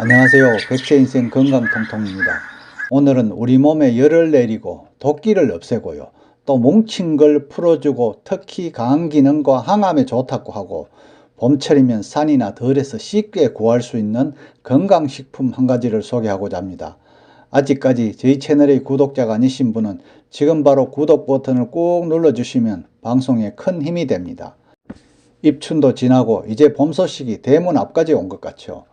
안녕하세요. 백세인생 건강통통입니다. 오늘은 우리 몸에 열을 내리고 독기를 없애고요. 또 뭉친 걸 풀어주고 특히 간 기능과 항암에 좋다고 하고 봄철이면 산이나 덜에서 쉽게 구할 수 있는 건강식품 한 가지를 소개하고자 합니다. 아직까지 저희 채널의 구독자가 아니신 분은 지금 바로 구독 버튼을 꾹 눌러주시면 방송에 큰 힘이 됩니다. 입춘도 지나고 이제 봄 소식이 대문 앞까지 온 것 같죠.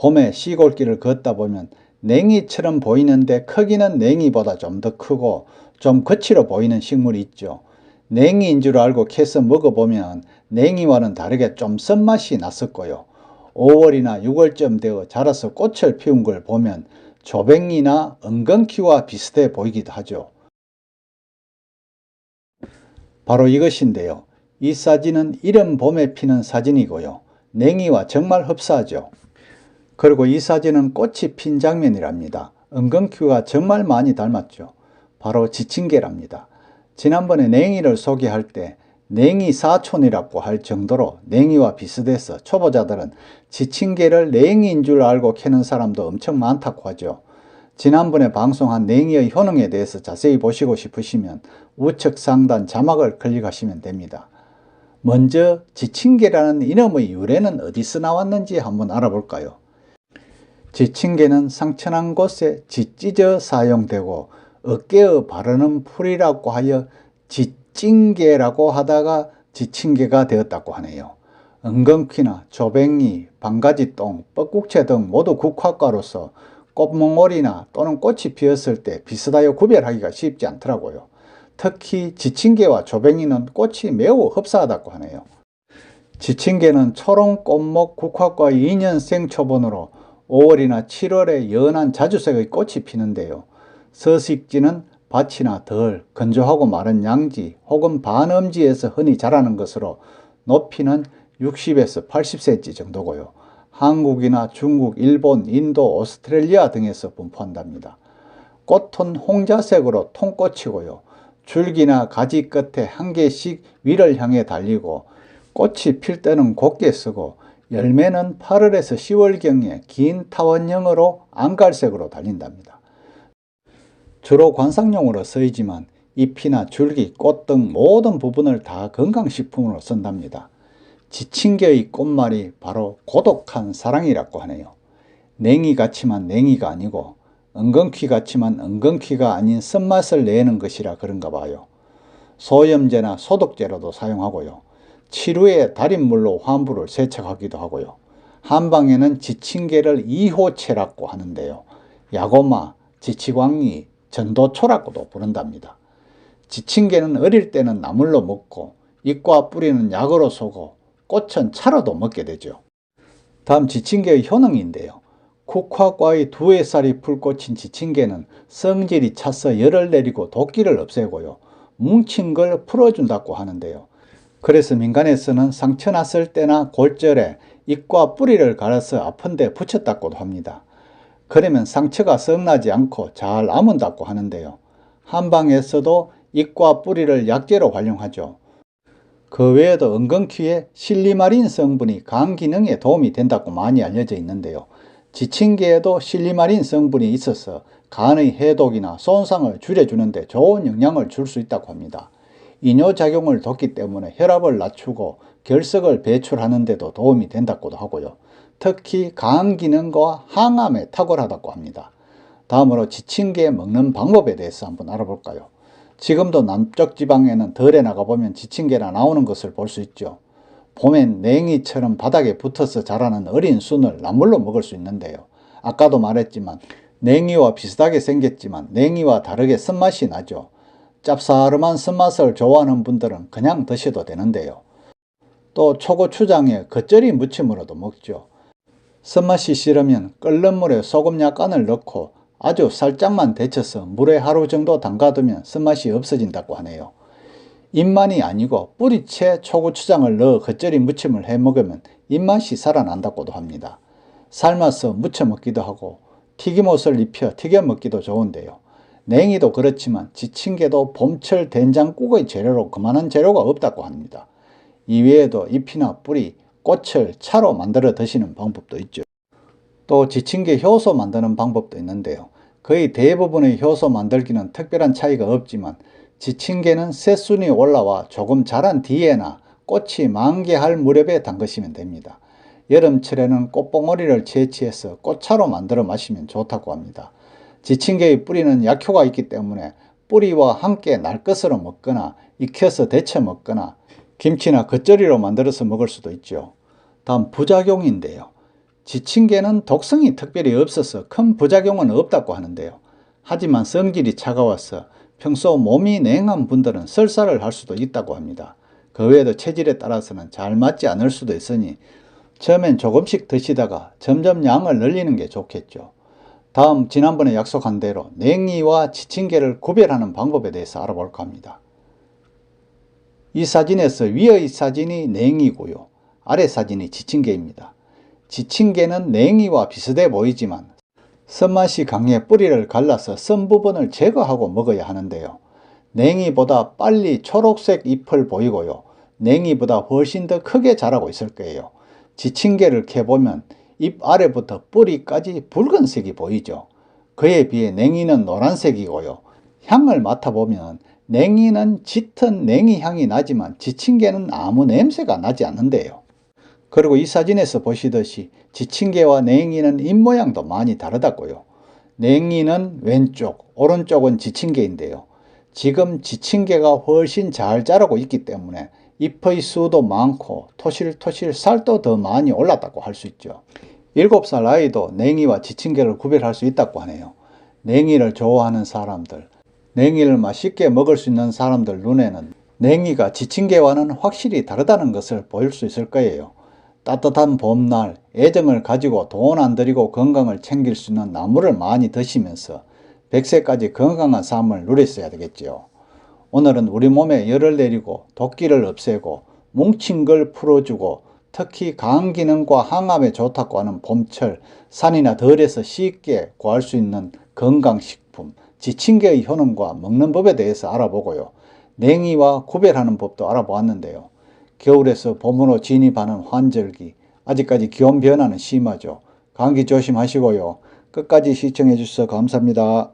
봄에 시골길을 걷다 보면 냉이처럼 보이는데 크기는 냉이보다 좀 더 크고 좀 거칠어 보이는 식물이 있죠. 냉이인 줄 알고 캐서 먹어보면 냉이와는 다르게 좀 쓴맛이 났었고요. 5월이나 6월쯤 되어 자라서 꽃을 피운 걸 보면 조뱅이나 은근키와 비슷해 보이기도 하죠. 바로 이것인데요. 이 사진은 이른 봄에 피는 사진이고요. 냉이와 정말 흡사하죠. 그리고 이 사진은 꽃이 핀 장면이랍니다. 은근큐가 정말 많이 닮았죠. 바로 지친개랍니다. 지난번에 냉이를 소개할 때 냉이 사촌이라고 할 정도로 냉이와 비슷해서 초보자들은 지친개를 냉이인 줄 알고 캐는 사람도 엄청 많다고 하죠. 지난번에 방송한 냉이의 효능에 대해서 자세히 보시고 싶으시면 우측 상단 자막을 클릭하시면 됩니다. 먼저 지친개라는 이름의 유래는 어디서 나왔는지 한번 알아볼까요? 지친개는 상처난 곳에 지찢어 사용되고 어깨에 바르는 풀이라고 하여 지찐개라고 하다가 지친개가 되었다고 하네요. 은근퀴나 조뱅이, 방가지똥, 뻐꾹채 등 모두 국화과로서 꽃몽오리나 또는 꽃이 피었을 때 비슷하여 구별하기가 쉽지 않더라고요. 특히 지친개와 조뱅이는 꽃이 매우 흡사하다고 하네요. 지친개는 초롱 꽃목 국화과 2년생 초본으로 5월이나 7월에 연한 자주색의 꽃이 피는데요. 서식지는 밭이나 덜, 건조하고 마른 양지 혹은 반음지에서 흔히 자라는 것으로 높이는 60에서 80cm 정도고요. 한국이나 중국, 일본, 인도, 오스트레일리아 등에서 분포한답니다. 꽃은 홍자색으로 통꽃이고요. 줄기나 가지 끝에 한 개씩 위를 향해 달리고 꽃이 필 때는 곱게 쓰고 열매는 8월에서 10월경에 긴 타원형으로 안갈색으로 달린답니다. 주로 관상용으로 쓰이지만 잎이나 줄기, 꽃 등 모든 부분을 다 건강식품으로 쓴답니다. 지친 개의 꽃말이 바로 고독한 사랑이라고 하네요. 냉이 같지만 냉이가 아니고 은근퀴 같지만 은근퀴가 아닌 쓴맛을 내는 것이라 그런가 봐요. 소염제나 소독제로도 사용하고요. 치루에 달인물로 환부를 세척하기도 하고요. 한방에는 지친개를 2호체라고 하는데요. 야고마, 지치광이, 전도초라고도 부른답니다. 지친개는 어릴 때는 나물로 먹고 잎과 뿌리는 약으로 쏘고 꽃은 차로도 먹게 되죠. 다음 지친개의 효능인데요. 국화과의 두 해 살이 풀꽃인 지친개는 성질이 차서 열을 내리고 독기를 없애고요. 뭉친 걸 풀어준다고 하는데요. 그래서 민간에서는 상처 났을 때나 골절에 잎과 뿌리를 갈아서 아픈데 붙였다고도 합니다. 그러면 상처가 썩나지 않고 잘 아문다고 하는데요. 한방에서도 잎과 뿌리를 약재로 활용하죠. 그 외에도 은근퀴에 실리마린 성분이 간 기능에 도움이 된다고 많이 알려져 있는데요. 지친개에도 실리마린 성분이 있어서 간의 해독이나 손상을 줄여주는데 좋은 영향을 줄 수 있다고 합니다. 이뇨작용을 돕기 때문에 혈압을 낮추고 결석을 배출하는 데도 도움이 된다고도 하고요. 특히 간 기능과 항암에 탁월하다고 합니다. 다음으로 지친개 먹는 방법에 대해서 한번 알아볼까요? 지금도 남쪽 지방에는 덜에 나가보면 지친개가 나오는 것을 볼 수 있죠. 봄엔 냉이처럼 바닥에 붙어서 자라는 어린 순을 나물로 먹을 수 있는데요. 아까도 말했지만 냉이와 비슷하게 생겼지만 냉이와 다르게 쓴맛이 나죠. 짭싸름한 쓴맛을 좋아하는 분들은 그냥 드셔도 되는데요. 또 초고추장에 겉절이 무침으로도 먹죠. 쓴맛이 싫으면 끓는 물에 소금 약간을 넣고 아주 살짝만 데쳐서 물에 하루 정도 담가두면 쓴맛이 없어진다고 하네요. 입만이 아니고 뿌리채 초고추장을 넣어 겉절이 무침을 해 먹으면 입맛이 살아난다고도 합니다. 삶아서 무쳐 먹기도 하고 튀김옷을 입혀 튀겨 먹기도 좋은데요. 냉이도 그렇지만 지친개도 봄철 된장국의 재료로 그만한 재료가 없다고 합니다. 이외에도 잎이나 뿌리, 꽃을 차로 만들어 드시는 방법도 있죠. 또 지침계 효소 만드는 방법도 있는데요. 거의 대부분의 효소 만들기는 특별한 차이가 없지만 지침계는 새순이 올라와 조금 자란 뒤에나 꽃이 만개할 무렵에 담그시면 됩니다. 여름철에는 꽃봉오리를 채취해서 꽃차로 만들어 마시면 좋다고 합니다. 지침계의 뿌리는 약효가 있기 때문에 뿌리와 함께 날 것으로 먹거나 익혀서 데쳐 먹거나 김치나 겉절이로 만들어서 먹을 수도 있죠. 다음 부작용인데요. 지침계는 독성이 특별히 없어서 큰 부작용은 없다고 하는데요. 하지만 성질이 차가워서 평소 몸이 냉한 분들은 설사를 할 수도 있다고 합니다. 그 외에도 체질에 따라서는 잘 맞지 않을 수도 있으니 처음엔 조금씩 드시다가 점점 양을 늘리는 게 좋겠죠. 다음 지난번에 약속한 대로 냉이와 지침계를 구별하는 방법에 대해서 알아볼까 합니다. 이 사진에서 위의 사진이 냉이고요. 아래 사진이 지침계입니다. 지침계는 냉이와 비슷해 보이지만 쓴맛이 강해 뿌리를 갈라서 쓴 부분을 제거하고 먹어야 하는데요. 냉이보다 빨리 초록색 잎을 보이고요. 냉이보다 훨씬 더 크게 자라고 있을 거예요. 지침계를 캐보면 잎 아래부터 뿌리까지 붉은색이 보이죠. 그에 비해 냉이는 노란색이고요. 향을 맡아보면 냉이는 짙은 냉이 향이 나지만 지침계는 아무 냄새가 나지 않는데요. 그리고 이 사진에서 보시듯이 지침계와 냉이는 잎모양도 많이 다르다고요. 냉이는 왼쪽, 오른쪽은 지침계인데요. 지금 지침계가 훨씬 잘 자라고 있기 때문에 잎의 수도 많고 토실토실 살도 더 많이 올랐다고 할 수 있죠. 7살 아이도 냉이와 지침계를 구별할 수 있다고 하네요. 냉이를 좋아하는 사람들, 냉이를 맛있게 먹을 수 있는 사람들 눈에는 냉이가 지침계와는 확실히 다르다는 것을 보일 수 있을 거예요. 따뜻한 봄날 애정을 가지고 돈 안 들이고 건강을 챙길 수 있는 나물을 많이 드시면서 100세까지 건강한 삶을 누렸어야 되겠지요. 오늘은 우리 몸에 열을 내리고 독기를 없애고 뭉친 걸 풀어주고 특히 간 기능과 항암에 좋다고 하는 봄철 산이나 덜에서 쉽게 구할 수 있는 건강식품 지침계의 효능과 먹는 법에 대해서 알아보고요. 냉이와 구별하는 법도 알아보았는데요. 겨울에서 봄으로 진입하는 환절기 아직까지 기온 변화는 심하죠. 감기 조심하시고요. 끝까지 시청해 주셔서 감사합니다.